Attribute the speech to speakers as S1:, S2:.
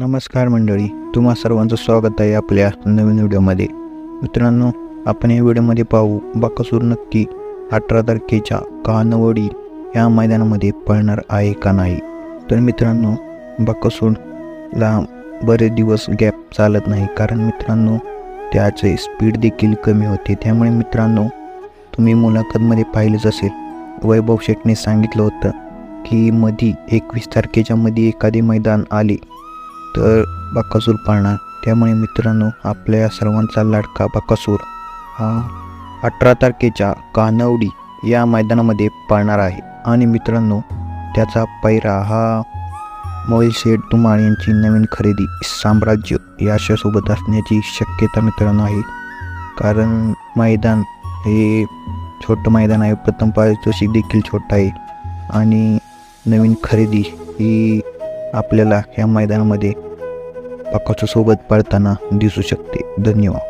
S1: नमस्कार मंडळी तुम्हा सर्वांचं स्वागत आहे आपल्या नवीन व्हिडिओमध्ये. मित्रांनो आपण या व्हिडिओमध्ये पाहू बाकासूर नक्की अठरा तारखेच्या कानवडी या मैदानामध्ये पळणार आहे का नाही? तर मित्रांनो बाकासूरला बरेच दिवस गॅप चालत नाही कारण मित्रांनो त्याचे स्पीड देखील कमी होते. त्यामुळे मित्रांनो तुम्ही मुलाखतमध्ये पाहिलंच असेल वैभव शेटने सांगितलं होतं की मधी एकवीस तारखेच्या मध्ये एखादे मैदान आले तर बाकासूर पाळणार. त्यामुळे मित्रांनो आपल्या सर्वांचा लाडका बाकासूर हा अठरा तारखेच्या कानवडी या मैदानामध्ये पाळणार आहे. आणि मित्रांनो त्याचा पैरा हा मोबाईल शेठ तुमाळ यांची नवीन खरेदी साम्राज्य याच्यासोबत असण्याची शक्यता मित्रांनो आहे. कारण मैदान हे छोटं मैदान आहे. प्रथम पारितोषिक देखील छोटं आहे. आणि नवीन खरेदी ही आपल्याला ह्या मैदानामध्ये पक्काच्या सोबत पळताना दिसू शकते. धन्यवाद.